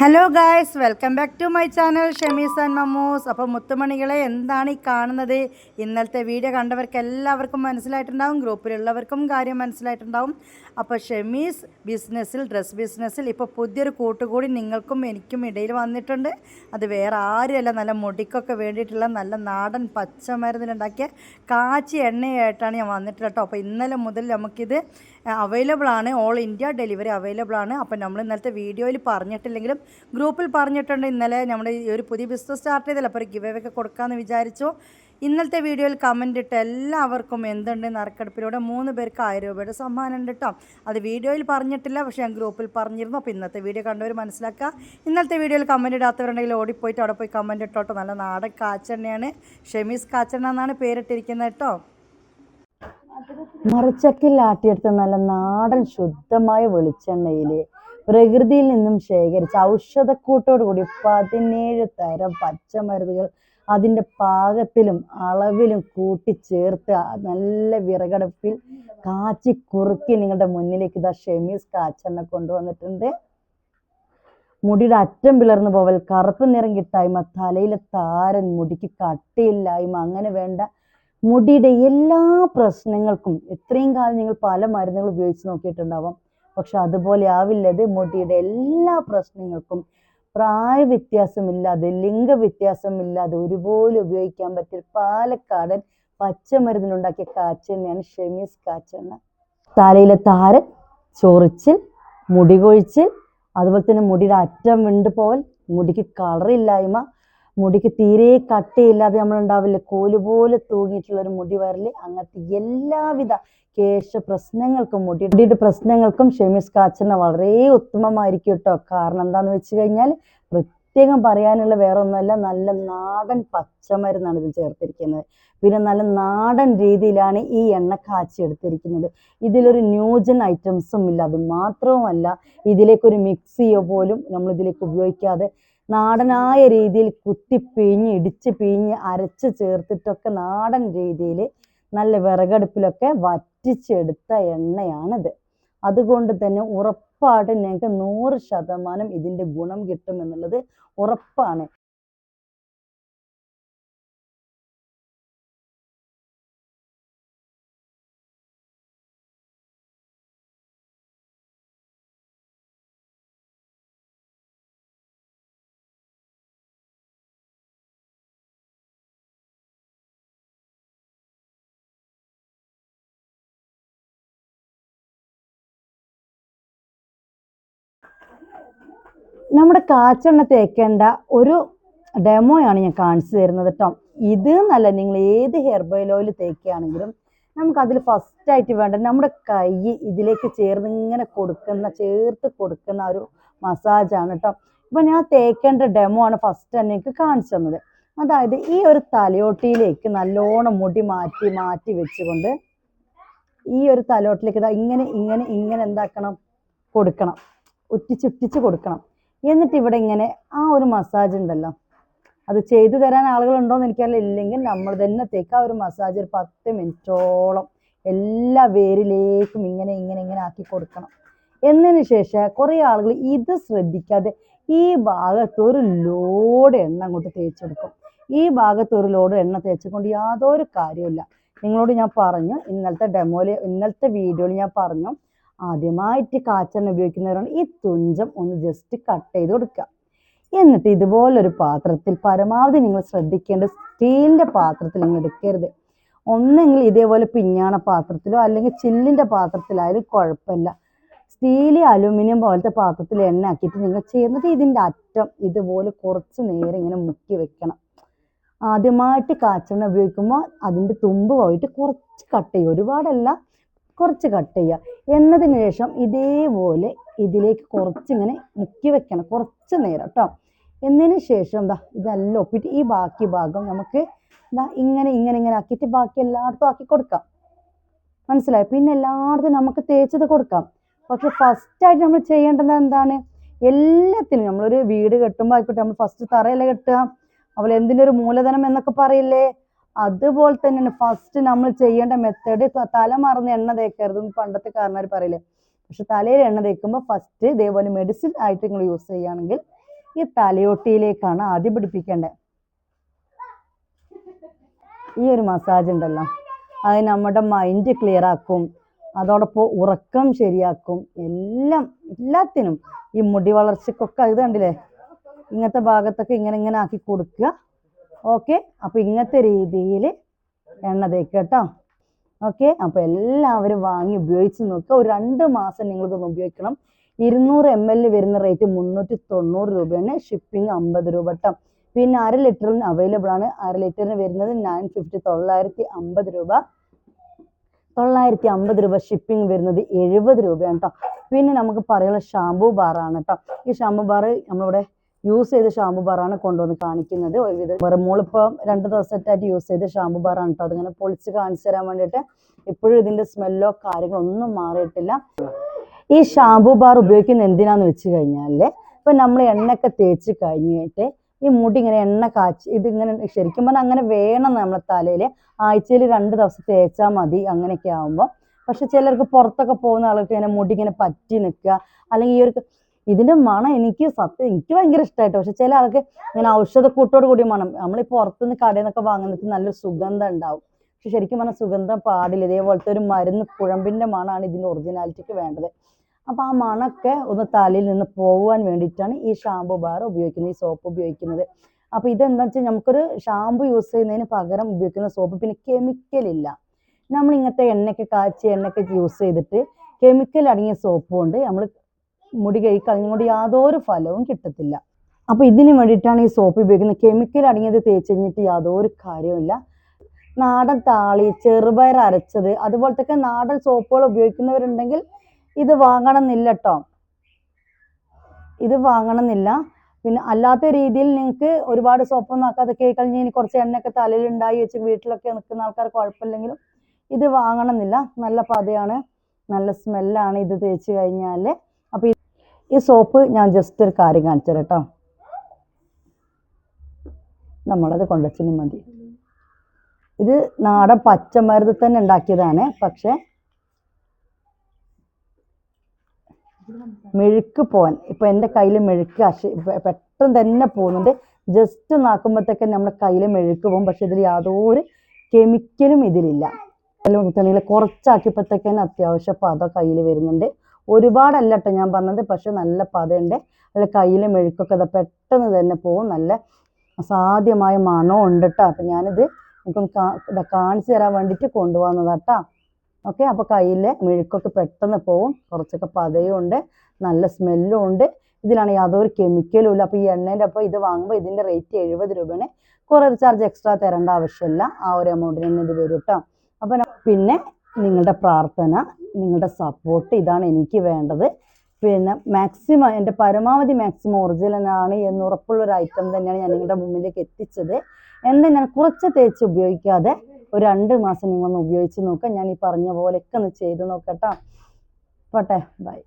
Hello guys welcome back to my channel Shamees and Mammoos അപ്പോൾ മുത്തുമണികളെ എന്താണ് ഈ കാണുന്നത്? ഇന്നലത്തെ വീഡിയോ കണ്ടവർക്ക് എല്ലാവർക്കും മനസ്സിലായിട്ടുണ്ടാവും ഗ്രൂപ്പിലുള്ളവർക്കും കാര്യം മനസ്സിലായിട്ടുണ്ടാവും. അപ്പോൾ ഷമീസ് ബിസിനസ്സിൽ ഡ്രസ് ബിസിനസ്സിൽ ഇപ്പോൾ പുതിയൊരു കൂട്ടുകൂടി നിങ്ങൾക്കും എനിക്കും ഇടയിൽ വന്നിട്ടുണ്ട്. അത് വേറെ ആരുമല്ല നല്ല മുടിക്കൊക്കെ വേണ്ടിയിട്ടുള്ള നല്ല നാടൻ പച്ചമരുന്നിലുണ്ടാക്കിയ കാച്ചി എണ്ണയായിട്ടാണ് ഞാൻ വന്നിട്ടുള്ളത് കേട്ടോ. അപ്പോൾ ഇന്നലെ മുതൽ നമുക്കിത് അവൈലബിൾ ആണ്. ഓൾ ഇന്ത്യ ഡെലിവറി അവൈലബിൾ ആണ്. അപ്പോൾ നമ്മൾ ഇന്നലത്തെ വീഡിയോയിൽ പറഞ്ഞിട്ടില്ലെങ്കിലും ഗ്രൂപ്പിൽ പറഞ്ഞിട്ടുണ്ട് ഇന്നലെ നമ്മുടെ ഈ ഒരു പുതിയ ബിസിനസ് സ്റ്റാർട്ട് ചെയ്തല്ലോ? അപ്പോൾ ഒരു ഗിവ് ഒക്കെ കൊടുക്കാമെന്ന് വിചാരിച്ചു. ഇന്നലത്തെ വീഡിയോയിൽ കമന്റ് ഇട്ട് എല്ലാവർക്കും എന്തുണ്ട് നറുക്കെടുപ്പിലൂടെ? മൂന്ന് പേർക്ക് ആയിരം രൂപയുടെ സമ്മാനം ഉണ്ട് കേട്ടോ അത് വീഡിയോയിൽ പറഞ്ഞിട്ടില്ല പക്ഷേ ഞാൻ ഗ്രൂപ്പിൽ പറഞ്ഞിരുന്നു. അപ്പോൾ ഇന്നത്തെ വീഡിയോ കണ്ടവർ മനസ്സിലാക്കുക. ഇന്നത്തെ വീഡിയോയിൽ കമന്റ് ഇടാത്തവരുണ്ടെങ്കിൽ ഓടിപ്പോയിട്ട് അവിടെ പോയി കമന്റ് ഇട്ടോട്ടോ. നല്ല നാടൻ കാച്ചെണ്ണയാണ്. ഷെമീസ് കാച്ചെണ്ണ എന്നാണ് പേരിട്ടിരിക്കുന്നത് കേട്ടോ മറിച്ചക്കിൽ നല്ല നാടൻ ശുദ്ധമായ വെളിച്ചെണ്ണയിൽ പ്രകൃതിയിൽ നിന്നും ശേഖരിച്ച ഔഷധക്കൂട്ടോട് കൂടി പതിനേഴ് തരം പച്ചമരുന്നുകൾ അതിന്റെ പാകത്തിലും അളവിലും കൂട്ടിച്ചേർത്ത് നല്ല വിറകടുപ്പിൽ കാച്ചി കുറുക്കി നിങ്ങളുടെ മുന്നിലേക്ക് ഇതാ ഷെമീസ് കാച്ചെണ്ണ കൊണ്ടുവന്നിട്ടുണ്ട്. മുടിയുടെ അറ്റം പിളർന്നു പോവൽ കറുപ്പ് നിറം കിട്ടായ്മ തലയിലെ താരൻ മുടിക്ക് കട്ടിയില്ലായ്മ അങ്ങനെ വേണ്ട. മുടിയുടെ എല്ലാ പ്രശ്നങ്ങൾക്കും ഇത്രയും കാലം നിങ്ങൾ പല മരുന്നുകൾ ഉപയോഗിച്ച് നോക്കിയിട്ടുണ്ടാവാം. പക്ഷെ അതുപോലെ ആവില്ലത് മുടിയുടെ എല്ലാ പ്രശ്നങ്ങൾക്കും പ്രായ വ്യത്യാസമില്ലാതെ ലിംഗ വ്യത്യാസമില്ലാതെ ഒരുപോലെ ഉപയോഗിക്കാൻ പറ്റിയ പാലക്കാടൻ പച്ചമരുന്നിലുണ്ടാക്കിയ കാച്ചെണ്ണയാണ് ഷെമീസ് കാച്ചെണ്ണ. തലയിലെ താരൻ ചൊറിച്ചിൽ മുടി കൊഴിച്ചിൽ അതുപോലെ തന്നെ മുടിയുടെ അറ്റം വിണ്ടുപോകൽ മുടിക്ക് കളറില്ലായ്മ മുടിക്ക് തീരെ കട്ടിയില്ലാതെ നമ്മളുണ്ടാവില്ലേ? കോൽ പോലെ തൂങ്ങിയിട്ടുള്ള ഒരു മുടി വരൽ. അങ്ങനത്തെ എല്ലാവിധ കേശ പ്രശ്നങ്ങൾക്കും മുടിയുടെ പ്രശ്നങ്ങൾക്കും ഷെമിസ് കാച്ചെണ്ണ വളരെ ഉത്തമമായിരിക്കും കേട്ടോ. കാരണം എന്താന്ന് വെച്ച് കഴിഞ്ഞാൽ പ്രത്യേകം പറയാനുള്ള വേറെ ഒന്നുമല്ല നല്ല നാടൻ പച്ചമരുന്നാണ് ഇതിൽ ചേർത്തിരിക്കുന്നത്. പിന്നെ നല്ല നാടൻ രീതിയിലാണ് ഈ എണ്ണ കാച്ചി എടുത്തിരിക്കുന്നത്. ഇതിലൊരു ന്യൂജൻ ഐറ്റംസും ഇല്ല. അത് മാത്രവുമല്ല ഇതിലേക്കൊരു മിക്സിയോ പോലും നമ്മൾ ഇതിലേക്ക് ഉപയോഗിക്കാതെ നാടനായ രീതിയിൽ കുത്തി പിഴിഞ്ഞ് ഇടിച്ച് പിഴിഞ്ഞ് അരച്ച് ചേർത്തിട്ടൊക്കെ നാടൻ രീതിയിൽ നല്ല വിറകടുപ്പിലൊക്കെ വറ്റിച്ചെടുത്ത എണ്ണയാണിത്. അതുകൊണ്ട് തന്നെ ഉറപ്പായിട്ടും ഞങ്ങൾക്ക് നൂറ് ശതമാനം ഇതിന്റെ ഗുണം കിട്ടും എന്നുള്ളത് ഉറപ്പാണ്. നമ്മുടെ കാച്ചെണ്ണ തേക്കേണ്ട ഒരു ഡെമോയാണ് ഞാൻ കാണിച്ചു തരുന്നത് കേട്ടോ ഇത് നല്ല നിങ്ങൾ ഏത് ഹെർബൽ ഓയിൽ തേക്കുകയാണെങ്കിലും ഫസ്റ്റ് ആയിട്ട് വേണ്ട നമ്മുടെ കൈ ഇതിലേക്ക് ചേർന്ന് ഇങ്ങനെ കൊടുക്കുന്ന ചേർത്ത് കൊടുക്കുന്ന ഒരു മസാജാണ് കേട്ടോ ഇപ്പൊ ഞാൻ തേക്കേണ്ട ഡെമോ ആണ് ഫസ്റ്റ് തന്നെ എനിക്ക് കാണിച്ചു തന്നത്. അതായത് ഈ ഒരു തലയോട്ടിയിലേക്ക് നല്ലോണം മുടി മാറ്റി മാറ്റി വെച്ചുകൊണ്ട് ഈ ഒരു തലയോട്ടിലേക്ക് ഇങ്ങനെ ഇങ്ങനെ ഇങ്ങനെ എന്താക്കണം? കൊടുക്കണം. ഉറ്റിച്ചുറ്റിച്ച് കൊടുക്കണം. എന്നിട്ട് ഇവിടെ ഇങ്ങനെ ആ ഒരു മസാജ് ഉണ്ടല്ലോ. അത് ചെയ്തു തരാൻ ആളുകളുണ്ടോ എന്ന് എനിക്കറിയില്ല. ഇല്ലെങ്കിൽ നമ്മൾ തന്നെ തേക്ക് ആ ഒരു മസാജ് ഒരു പത്ത് മിനിറ്റോളം എല്ലാ വേരിലേക്കും ഇങ്ങനെ ഇങ്ങനെ ഇങ്ങനെ ആക്കി കൊടുക്കണം. എന്നതിന് ശേഷം കുറേ ആളുകൾ ഇത് ശ്രദ്ധിക്കാതെ ഈ ഭാഗത്ത് ഒരു ലോഡ് എണ്ണ അങ്ങോട്ട് തേച്ചെടുക്കും ഈ ഭാഗത്ത് ഒരു ലോഡ് എണ്ണ തേച്ചുകൊണ്ട് യാതൊരു കാര്യമില്ല നിങ്ങളോട് ഞാൻ പറഞ്ഞു ഇന്നലത്തെ ഡെമോയിൽ ഇന്നലത്തെ വീഡിയോയിൽ ഞാൻ പറഞ്ഞു ആദ്യമായിട്ട് കാച്ചെണ്ണ ഉപയോഗിക്കുന്നവരാണ് ഈ തുഞ്ചം ഒന്ന് ജസ്റ്റ് കട്ട് ചെയ്ത് കൊടുക്കുക. എന്നിട്ട് ഇതുപോലൊരു പാത്രത്തിൽ പരമാവധി നിങ്ങൾ ശ്രദ്ധിക്കേണ്ട സ്റ്റീലിന്റെ പാത്രത്തിൽ നിങ്ങൾ എടുക്കരുത്. ഒന്നെങ്കിൽ ഇതേപോലെ പിഞ്ഞാണ പാത്രത്തിലോ അല്ലെങ്കിൽ ചില്ലിന്റെ പാത്രത്തിലായാലും കുഴപ്പമില്ല. സ്റ്റീൽ അലുമിനിയം പോലത്തെ പാത്രത്തിൽ എണ്ണ ആക്കിയിട്ട് നിങ്ങൾ ചെയ്യുന്നത് ഇതിന്റെ അറ്റം ഇതുപോലെ കുറച്ച് നേരം ഇങ്ങനെ മുക്കി വെക്കണം. ആദ്യമായിട്ട് കാച്ചെണ്ണ ഉപയോഗിക്കുമ്പോൾ അതിന്റെ തുമ്പ് പോയിട്ട് കുറച്ച് കട്ട് ചെയ്യും ഒരുപാടല്ല കുറച്ച് കട്ട് ചെയ്യുക എന്നതിന് ശേഷം ഇതേപോലെ ഇതിലേക്ക് കുറച്ചിങ്ങനെ മുക്കി വെക്കണം. കുറച്ച് നേരം കേട്ടോ എന്നതിന് ശേഷം എന്താ ഇതെല്ലാം ഒപ്പിട്ട് ഈ ബാക്കി ഭാഗം നമുക്ക് എന്താ ഇങ്ങനെ ഇങ്ങനെ ഇങ്ങനെ ആക്കിയിട്ട് ബാക്കി എല്ലായിടത്തും ആക്കി കൊടുക്കാം. മനസ്സിലായി? പിന്നെ എല്ലായിടത്തും നമുക്ക് തേച്ചത് കൊടുക്കാം. പക്ഷെ ഫസ്റ്റായിട്ട് നമ്മൾ ചെയ്യേണ്ടത് എന്താണ്? എല്ലാത്തിനും നമ്മളൊരു വീട് കെട്ടുമ്പോൾ ആയിക്കോട്ടെ നമ്മൾ ഫസ്റ്റ് തറയല്ലേ കെട്ടുക. അതുപോലെ എന്തിനൊരു മൂലധനം എന്നൊക്കെ പറയില്ലേ? അതുപോലെ തന്നെയാണ് ഫസ്റ്റ് നമ്മൾ ചെയ്യേണ്ട മെത്തേഡ് തല മറന്ന് എണ്ണ തേക്കരുത് പണ്ടത്തെ കാരണവർ പറയില്ലേ. പക്ഷെ തലയിൽ എണ്ണ തേക്കുമ്പോൾ ഫസ്റ്റ് ഇതേപോലെ മെഡിസിൻ ആയിട്ട് നിങ്ങൾ യൂസ് ചെയ്യുകയാണെങ്കിൽ ഈ തലയോട്ടിയിലേക്കാണ് ആദ്യം പിടിപ്പിക്കേണ്ടത്. ഈ ഒരു മസാജ് ഉണ്ടല്ലോ അത് നമ്മുടെ മൈൻഡ് ക്ലിയർ ആക്കും അതോടൊപ്പം ഉറക്കം ശരിയാക്കും എല്ലാം എല്ലാത്തിനും ഈ മുടി വളർച്ചക്കൊക്കെ ഇത് കണ്ടില്ലേ? ഇങ്ങനത്തെ ഭാഗത്തൊക്കെ ഇങ്ങനെ ഇങ്ങനെ ആക്കി കൊടുക്കുക. ഓക്കെ? അപ്പോൾ ഇങ്ങനത്തെ രീതിയിൽ എണ്ണ തേക്കുക കേട്ടോ. ഓക്കെ? അപ്പോൾ എല്ലാവരും വാങ്ങി ഉപയോഗിച്ച് നോക്കുക. ഒരു രണ്ട് മാസം നിങ്ങളിതൊന്ന് ഉപയോഗിക്കണം. ഇരുന്നൂറ് എം എൽ വരുന്ന റേറ്റ് മുന്നൂറ്റി തൊണ്ണൂറ് രൂപയാണ്. ഷിപ്പിംഗ് അമ്പത് രൂപ കേട്ടോ. പിന്നെ അര ലിറ്ററിന് അവൈലബിൾ ആണ്. അര ലിറ്ററിന് വരുന്നത് നയൻ ഫിഫ്റ്റി തൊള്ളായിരത്തി അമ്പത് രൂപ. തൊള്ളായിരത്തി അമ്പത് രൂപ ഷിപ്പിംഗ് വരുന്നത് എഴുപത് രൂപയാണ് കേട്ടോ. പിന്നെ നമുക്ക് പറയാനുള്ള ഷാംപൂ ബാറാണ് കേട്ടോ. ഈ ഷാംപൂ ബാർ നമ്മളിവിടെ യൂസ് ചെയ്ത ഷാമ്പു ബാറാണ് കൊണ്ടുവന്ന് കാണിക്കുന്നത്. ഒരുവിധ വേറെ മോളിപ്പോൾ രണ്ട് ദിവസമായിട്ട് യൂസ് ചെയ്ത ഷാമ്പു ബാറാണ് കേട്ടോ അതിങ്ങനെ പൊളിച്ച് കാണിച്ചു തരാൻ വേണ്ടിയിട്ട് ഇപ്പോഴും ഇതിന്റെ സ്മെല്ലോ കാര്യങ്ങളോ ഒന്നും മാറിയിട്ടില്ല. ഈ ഷാമ്പു ബാർ ഉപയോഗിക്കുന്ന എന്തിനാന്ന് വെച്ച് കഴിഞ്ഞാൽ ഇപ്പം നമ്മൾ എണ്ണയൊക്കെ തേച്ച് കഴിഞ്ഞിട്ട് ഈ മുടി ഇങ്ങനെ എണ്ണ കാച്ചി ഇതിങ്ങനെ ശരിക്കും പറഞ്ഞാൽ അങ്ങനെ വേണം നമ്മളെ തലയിൽ ആഴ്ചയിൽ രണ്ട് ദിവസം തേച്ചാൽ മതി അങ്ങനെയൊക്കെ ആകുമ്പോൾ പക്ഷെ ചിലർക്ക് പുറത്തൊക്കെ പോകുന്ന ആൾക്ക് ഇങ്ങനെ മുടി ഇങ്ങനെ പറ്റി നിൽക്കുക. അല്ലെങ്കിൽ ഈ ഒരു ഇതിന്റെ മണം എനിക്ക് സത്യം എനിക്ക് ഭയങ്കര ഇഷ്ടമായിട്ടോ പക്ഷെ ചില ആൾക്ക് ഇങ്ങനെ ഔഷധക്കൂട്ടോട് കൂടിയ മണം. നമ്മൾ ഈ പുറത്തുനിന്ന് കടയിൽ നിന്നൊക്കെ വാങ്ങുന്നത് നല്ല സുഗന്ധം ഉണ്ടാവും. പക്ഷെ ശരിക്കും പറഞ്ഞാൽ സുഗന്ധം പാടില്ല. ഇതേപോലത്തെ ഒരു മരുന്ന് കുഴമ്പിന്റെ മണമാണ് ഇതിന്റെ ഒറിജിനാലിറ്റിക്ക് വേണ്ടത്. അപ്പൊ ആ മണമൊക്കെ ഒന്ന് തലയിൽ നിന്ന് പോകാൻ വേണ്ടിയിട്ടാണ് ഈ ഷാമ്പു ബാർ ഉപയോഗിക്കുന്നത് ഈ സോപ്പ് ഉപയോഗിക്കുന്നത്. അപ്പൊ ഇതെന്താ വെച്ചാൽ നമുക്കൊരു ഷാമ്പു യൂസ് ചെയ്യുന്നതിന് പകരം ഉപയോഗിക്കുന്ന സോപ്പ് പിന്നെ കെമിക്കൽ ഇല്ല. നമ്മൾ ഇങ്ങനത്തെ എണ്ണയൊക്കെ കാച്ചി എണ്ണയൊക്കെ യൂസ് ചെയ്തിട്ട് കെമിക്കൽ അടങ്ങിയ സോപ്പ് കൊണ്ട് നമ്മൾ മുടി കഴുകി കളഞ്ഞുകൊണ്ട് യാതൊരു ഫലവും കിട്ടത്തില്ല. അപ്പൊ ഇതിന് വേണ്ടിയിട്ടാണ് ഈ സോപ്പ് ഉപയോഗിക്കുന്നത്. കെമിക്കൽ അടങ്ങിയത് തേച്ച് കഴിഞ്ഞിട്ട് യാതൊരു കാര്യവുമില്ല നാടൻ താളി ചെറുപയർ അരച്ചത് അതുപോലത്തെ നാടൻ സോപ്പുകൾ ഉപയോഗിക്കുന്നവരുണ്ടെങ്കിൽ ഇത് വാങ്ങണം എന്നില്ല കേട്ടോ ഇത് വാങ്ങണം എന്നില്ല പിന്നെ അല്ലാത്ത രീതിയിൽ നിങ്ങൾക്ക് ഒരുപാട് സോപ്പൊന്നും ആക്കാതെ കൈ കഴിഞ്ഞ് ഇനി കുറച്ച് എണ്ണയൊക്കെ തലയിൽ ഉണ്ടായി വെച്ച് വീട്ടിലൊക്കെ നിൽക്കുന്ന ആൾക്കാർ കുഴപ്പമില്ലെങ്കിലും ഇത് വാങ്ങണം എന്നില്ല നല്ല പതയാണ് നല്ല സ്മെല്ലാണ് ഇത് തേച്ച് കഴിഞ്ഞാൽ അപ്പോൾ ഈ സോപ്പ് ഞാൻ ജസ്റ്റ് ഒരു കാര്യം കാണിച്ചു തരാം കേട്ടോ നമ്മളത് കൊണ്ടുവച്ചിന് മതി. ഇത് നാടൻ പച്ചമരുന്ന് തന്നെ ഉണ്ടാക്കിയതാണ്. പക്ഷെ മെഴുക്ക് പോവാൻ ഇപ്പൊ എന്റെ കയ്യിൽ മെഴുക്ക് പെട്ടെന്ന് തന്നെ പോകുന്നുണ്ട്. ജസ്റ്റ് നാക്കുമ്പോഴത്തേക്ക് നമ്മുടെ കയ്യിൽ മെഴുക്ക് പോകും. പക്ഷെ ഇതിൽ യാതൊരു കെമിക്കലും ഇതിലില്ല. തെളിയിൽ കുറച്ചാക്കിയപ്പോഴത്തേക്കന്നെ അത്യാവശ്യം പത കയ്യിൽ വരുന്നുണ്ട്. ഒരുപാടല്ല കേട്ടോ ഞാൻ പറഞ്ഞത്. പക്ഷെ നല്ല പതയുണ്ട്. അതിൽ കയ്യിൽ മെഴുക്കൊക്കെ അതാ പെട്ടെന്ന് തന്നെ പോകും നല്ല അസാധ്യമായ മണവും ഉണ്ട് കേട്ടോ അപ്പം ഞാനിത് ഇതാ കാണിച്ചു തരാൻ വേണ്ടിയിട്ട് കൊണ്ടുവന്നതാ ഓക്കെ? അപ്പോൾ കയ്യിലെ മെഴുക്കൊക്കെ പെട്ടെന്ന് പോവും. കുറച്ചൊക്കെ പതയും ഉണ്ട്. നല്ല സ്മെല്ലും ഉണ്ട്. ഇതിലാണ് യാതൊരു കെമിക്കലും ഇല്ല. അപ്പോൾ ഈ എണ്ണേന്റെ അപ്പോൾ ഇത് വാങ്ങുമ്പോൾ ഇതിന്റെ റേറ്റ് എഴുപത് രൂപയാണ്. കുറേ ചാർജ് എക്സ്ട്രാ തരേണ്ട ആവശ്യമില്ല. ആ ഒരു എമൗണ്ടിന് തന്നെ ഇത് വരും കേട്ടോ അപ്പം പിന്നെ നിങ്ങളുടെ പ്രാർത്ഥന നിങ്ങളുടെ സപ്പോർട്ട് ഇതാണ് എനിക്ക് വേണ്ടത്. പിന്നെ മാക്സിമം എന്റെ പരമാവധി മാക്സിമം ഒറിജിനലാണ് എന്ന് ഒരു ഐറ്റം തന്നെയാണ് ഞാൻ നിങ്ങളുടെ മുമ്പിലേക്ക് എത്തിച്ചത്. എന്താ ഞാൻ കുറച്ച് തേച്ച് ഉപയോഗിക്കാതെ ഒരു രണ്ട് മാസം നിങ്ങളൊന്ന് ഉപയോഗിച്ച് നോക്കാം. ഞാൻ ഈ പറഞ്ഞ പോലെയൊക്കെ ഒന്ന് ചെയ്ത് നോക്കട്ടോ പോട്ടെ ബൈ